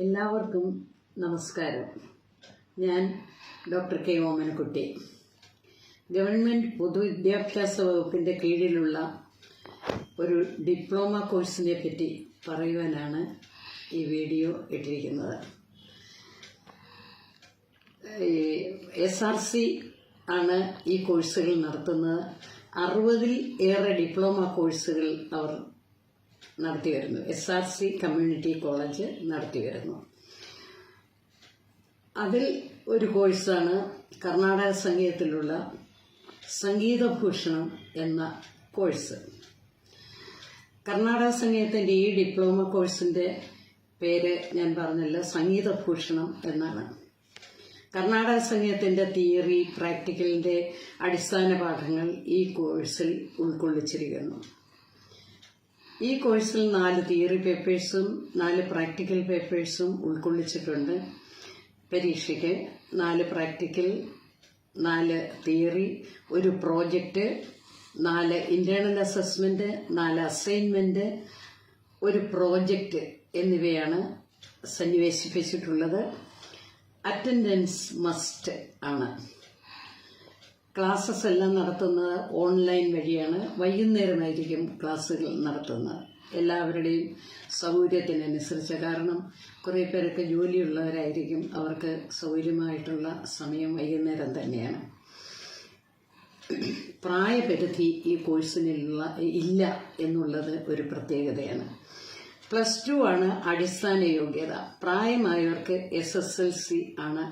എല്ലാവർക്കും നമസ്കാരം. ഞാൻ ഡോക്ടർ കെ ഓമനക്കുട്ടി. ഗവൺമെന്റ് പൊതുവിദ്യാഭ്യാസ വകുപ്പിന്റെ കീഴിലുള്ള ഒരു ഡിപ്ലോമ കോഴ്സിനെ പറ്റി പറയുവാനാണ് ഈ വീഡിയോ ഇട്ടിരിക്കുന്നത്. എസ് ആർ സി ആണ് ഈ കോഴ്സുകൾ നടത്തുന്നത്. അറുപതിൽ ഏറെ ഡിപ്ലോമ കോഴ്സുകൾ അവർ നടത്തി വരുന്നു. S R C community college നടത്തി വരുന്നു. അതിൽ ഒരു കോഴ്സാണ് കർണാടക സംഗീതത്തിലുള്ള സംഗീതഭൂഷണം എന്ന കോഴ്സ്. കർണാടക സംഗീതത്തിന്റെ ഈ ഡിപ്ലോമ കോഴ്സിന്റെ പേര് ഞാൻ പറഞ്ഞല്ലോ സംഗീതഭൂഷണം എന്നാണ്. കർണാടക സംഗീതത്തിന്റെ തിയറി പ്രാക്ടിക്കലിന്റെ അടിസ്ഥാന പാഠങ്ങൾ ഈ കോഴ്സിൽ ഉൾക്കൊള്ളിച്ചിരിക്കുന്നു. ഈ കോഴ്സിൽ നാല് തിയറി പേപ്പേഴ്സും നാല് പ്രാക്ടിക്കൽ പേപ്പേഴ്സും ഉൾക്കൊള്ളിച്ചിട്ടുണ്ട് പരീക്ഷയ്ക്ക്. നാല് പ്രാക്ടിക്കൽ നാല് തിയറി ഒരു പ്രോജക്റ്റ് നാല് ഇന്റേണൽ അസസ്മെന്റ് നാല് അസൈൻമെന്റ് ഒരു പ്രോജക്റ്റ് എന്നിവയാണ് സന്നിവേശിപ്പിച്ചിട്ടുള്ളത്. അറ്റൻഡൻസ് മസ്റ്റ് ആണ്. ക്ലാസ്സസ് എല്ലാം നടത്തുന്നത് ഓൺലൈൻ വഴിയാണ്. വൈകുന്നേരമായിരിക്കും ക്ലാസ്സുകൾ നടത്തുന്നത്. എല്ലാവരുടെയും സൗകര്യത്തിനനുസരിച്ച്. കാരണം കുറേ പേരൊക്കെ ജോലിയുള്ളവരായിരിക്കും. അവർക്ക് സൗകര്യമായിട്ടുള്ള സമയം വൈകുന്നേരം തന്നെയാണ്. പ്രായപരിധി ഈ കോഴ്സിനുള്ള ഇല്ല എന്നുള്ളത് ഒരു പ്രത്യേകതയാണ്. പ്ലസ് ടു ആണ് അടിസ്ഥാന യോഗ്യത. പ്രായമായവർക്ക് എസ് എസ് എൽ സി ആണ്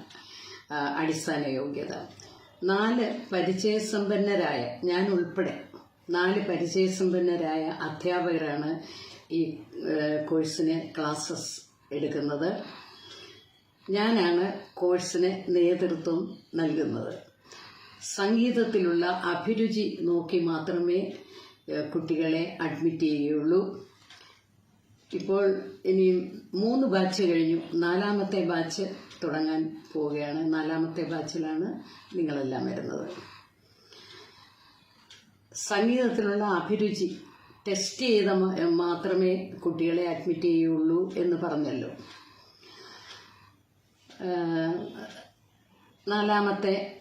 അടിസ്ഥാന യോഗ്യത. നാല് പരിചയസമ്പന്നരായ ഞാൻ ഉൾപ്പെടെ നാല് പരിചയസമ്പന്നരായ അധ്യാപകരാണ് ഈ കോഴ്സിന് ക്ലാസ്സസ് എടുക്കുന്നത്. ഞാനാണ് കോഴ്സിന് നേതൃത്വം നൽകുന്നത്. സംഗീതത്തിലുള്ള അഭിരുചി നോക്കി മാത്രമേ കുട്ടികളെ അഡ്മിറ്റ് ചെയ്യുകയുള്ളൂ. ഇപ്പോൾ ഇനി മൂന്ന് ബാച്ച് കഴിഞ്ഞു. നാലാമത്തെ ബാച്ച് തുടങ്ങാൻ പോവുകയാണ്. നാലാമത്തെ ബാച്ചിലാണ് നിങ്ങളെല്ലാം വരുന്നത്. സംഗീതത്തിലുള്ള അഭിരുചി ടെസ്റ്റ് ചെയ്ത മാത്രമേ കുട്ടികളെ അഡ്മിറ്റ് ചെയ്യുള്ളൂ എന്ന് പറഞ്ഞല്ലോ. നാലാമത്തെ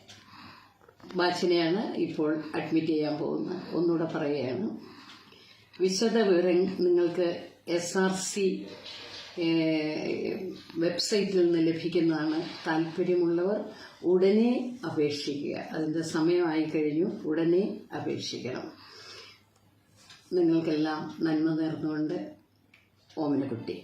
ബാച്ചിനെയാണ് ഇപ്പോൾ അഡ്മിറ്റ് ചെയ്യാൻ പോകുന്നത്. ഒന്നുകൂടെ പറയുകയാണ്. വിശദ വിവരങ്ങൾ നിങ്ങൾക്ക് എസ് ആർ സി വെബ്സൈറ്റിൽ നിന്ന് ലഭിക്കുന്നതാണ്. താല്പര്യമുള്ളവർ ഉടനെ അപേക്ഷിക്കുക. അതിന്റെ സമയമായി കഴിഞ്ഞു. ഉടനെ അപേക്ഷിക്കണം. നിങ്ങൾക്കെല്ലാം നന്മ നേർന്നുകൊണ്ട് ഓമനക്കുട്ടി.